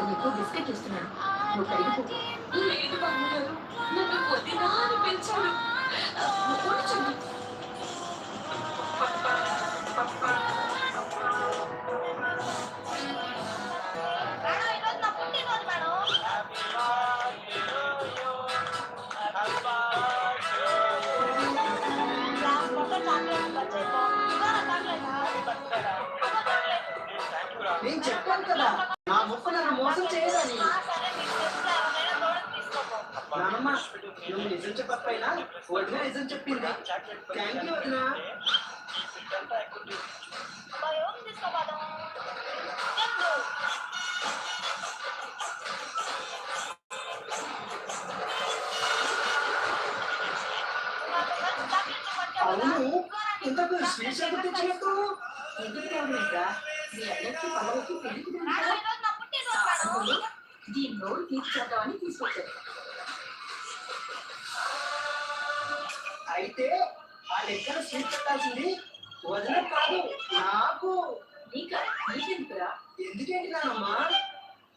నువ్వు కరిగిపో లేదు నన్ను వదినా అని కూర్చోండి. నేను చెప్పాను కదా. నా ముక్క నన్ను మోసం చేయదని నానమ్మ నువ్వు నిజం చెప్పకపోయినా వదిన నిజం చెప్పింది. థ్యాంక్ యూ వదిన? అవును. ఇంతకు ఎందుకు తెచ్చినట్టు? ఎందుకు మీ పెళ్ళికి మేడం, ఈరోజు నా పుట్టినరోజు మేడం. దీని నోరు తీర్చేద్దామని తీసుకొచ్చాను అయితే ఆ లెక్కన పెట్టాల్సింది వదిన కాదు నాకు. నీక? నీకెందుకురా ఎందుకేంటి నానమ్మ?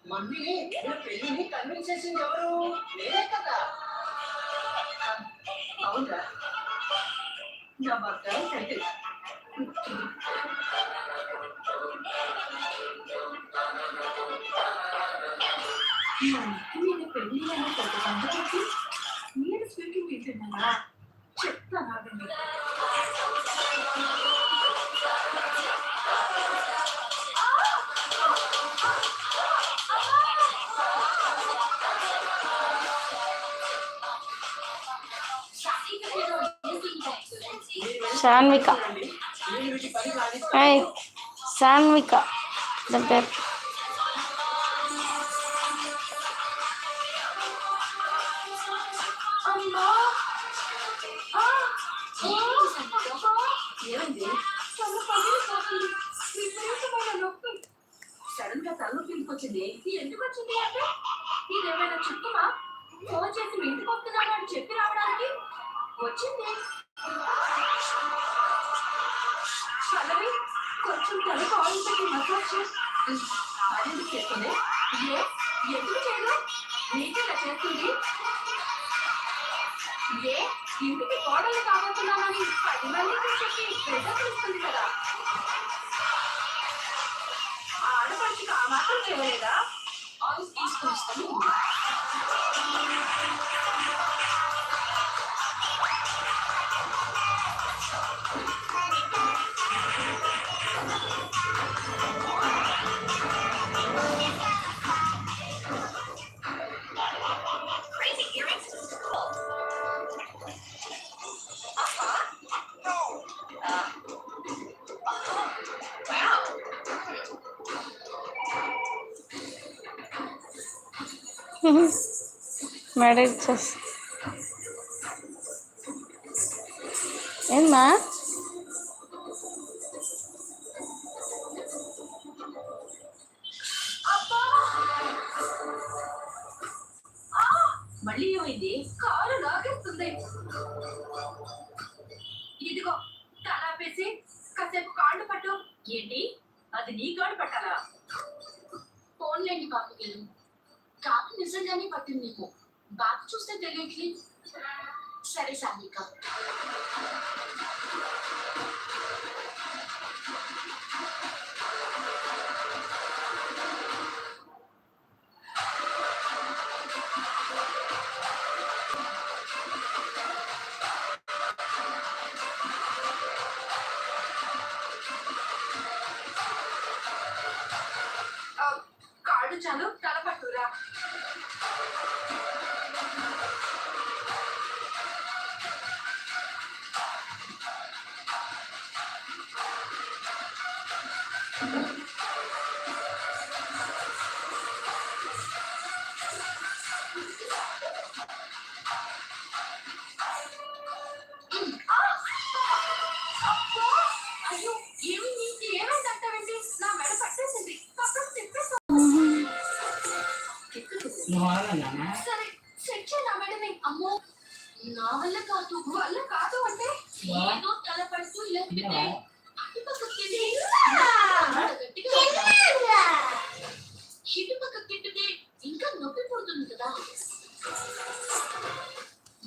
మమ్మీని నా పెళ్ళిని కన్విన్స్ చేసింది ఎవరు? నేనే కదా. అవునరా నా బంగారం ఆగండి మీరు వెళ్ళి శాన్విక చూడండి. నేను వీటి పని కానిస్తాను. హాయ్ శాన్విక దాని పేరు వచ్చింది. పల్లవి కొంచెం తల కాల్ పెట్టి మసాజ్ చేసి అదెందుకు చేస్తుంది? ఏ ఎందుకు చేయదు? నీకేలా చేస్తుంది? ఏ ఇంటికి కోడలు కాబోతున్నానని పది మందికి చెప్పి పెద్ద తెలుస్తుంది కదా. ఆడపడికి ఆ మాత్రం చేయలేదా? ఆయిల్ తీసుకొస్తాను ఇస్తాను చేస్తా. ఇచ్చేసి ఏమ్మా మళ్ళీ ఏమైంది? కారు లాగేస్తుంది. ఇదిగో తలాపేసి కాసేపు కాళ్ళు పట్టు. ఏంటి? అది నీ కాళ్ళు పట్టాలా? ఫోన్లేండి బాబు నిజంగానే పట్టింది నీకు బాగా చూస్తే తెలియట్లేదు సరే సానిక ఆ, కాళ్ళు చాలు తల సరే, సెట్ చేయి నా మేడమే అమ్మో, నా వల్ల కాదు వల్ల కాదు అంటే ఏదో తల పడుతూ ఇలా తిప్పితే అటుపక్క ఇటుపక్క తిప్పితే ఇంకా నొప్పి పుడుతుంది కదా?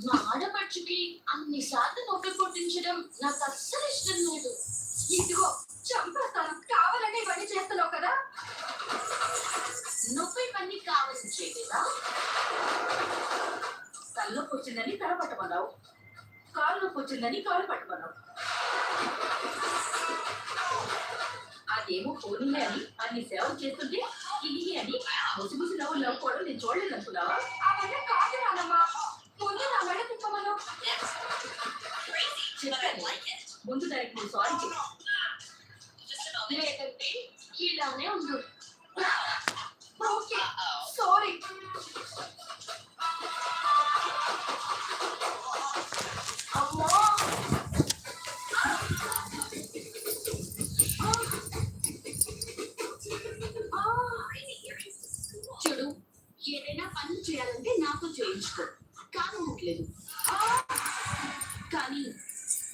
మా ఆడపడుచుకి శాతం నొప్పి పుట్టించడం నాకు అస్సలు ఇష్టం లేదు. ఇదిగో చంపేస్తాను. కావాలని పని చేస్తున్నావు కదా? నొప్పి పని కావాల్సి చేయలేదా? తలనొప్పి వచ్చిందని తల పట్టమన్నావు. కాలు నొప్పి వచ్చిందని కాలు పట్టమన్నావు. అదేమో పోనీలే అని అన్ని సేవలు చేస్తుంటే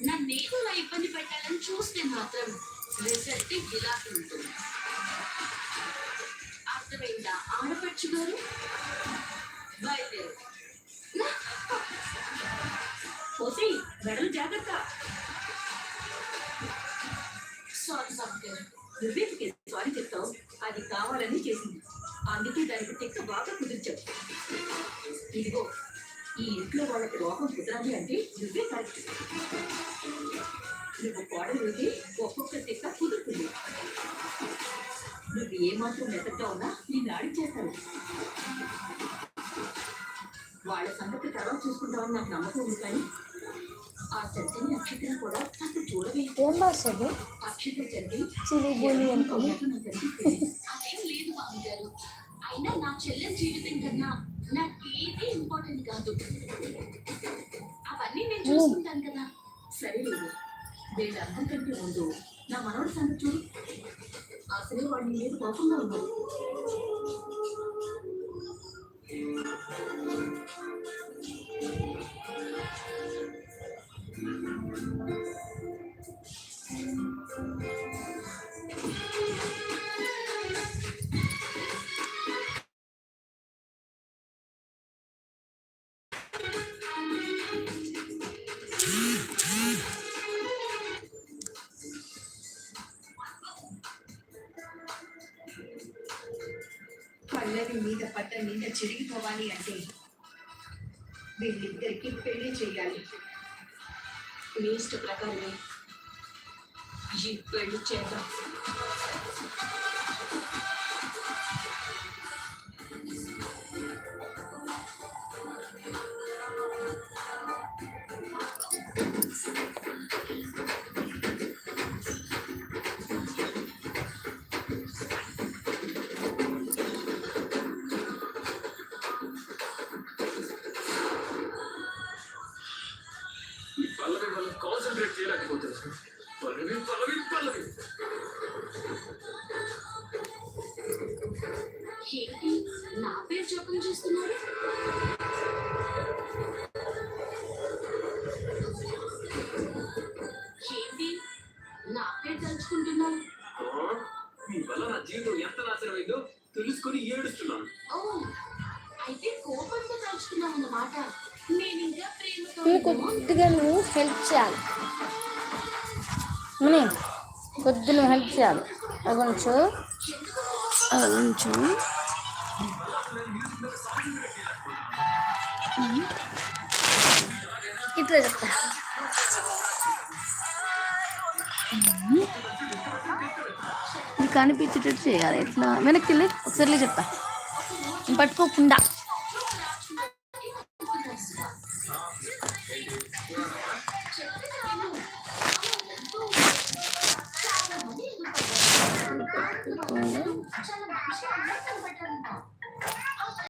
నన్ను నేను నా ఇబ్బంది పెట్టాలని చూస్తే మాత్రం రిజల్ట్ ఇలా ఉంటుంది. అర్థమైందా? ఆడపడుచు గారు? బయలుదేరు. పోసి మెడలు జాగ్రత్త. సారీ సాఫ్ట్వేర్ దుర్వేదికి సారీ చెప్తావు. అది కావాలని చేసింది. అందుకే దానికి తిక్క బాగా కుదిర్చావు. ఇదిగో ఈ ఇంట్లో వాళ్ళకి రోగం కుదరాలి అంటే నువ్వే కరెక్ట్ నువ్వు కోడలు అయితే ఒక్కొక్క తిక్క కుదురుతుంది. నువ్వు ఏమాత్రం మెత్తగా ఉన్నా నేను ఆడిచేస్తాను వాళ్ళ సంగతి తర్వాత చూసుకుంటామని నాకు నమ్మకం ఉంది కానీ ఆ చర్చని నక్షత్రం కూడా నాకు చూడవే ఏం భాషది అక్షత చర్చి అనుకుని. అదేం లేదు బాబు గారు. అయినా నా చెల్లెల జీవితం కన్నా నాకేది ఇంపార్టెంట్ కాదు. అవన్నీ నేను చూసుకుంటాను కదా. సరే వీళ్ళందరికంటే ముందు నా మనవడి సంగతి చూడు. అసలే వాడిని మీద కోపంగా ఉన్నావు పల్లవి మీద పట్ట మీద చిరిగిపోవాలి అంటే వీళ్ళిద్దరికి పెళ్ళి చేయాలి. మీ ఇష్ట ప్రకారమే. ఈ పెళ్ళి చేద్దాం. మనం కాన్సన్ట్రేట్ చేయలేకపోతుంది పల్లవి పల్లవి పల్లవి. ఏంటి? నా పేరు జపం చేస్తున్నారు? హెల్ప్ చేయాలి. మనీ కొద్ది నువ్వు హెల్ప్ చేయాలి. అది కొంచెం ఇట్లా చెప్తా. నీకు కనిపించేటట్టు చేయాలి. ఎట్లా? వెనక్కి వెళ్ళి ఒకసారి చెప్తా. పట్టుకోకుండా.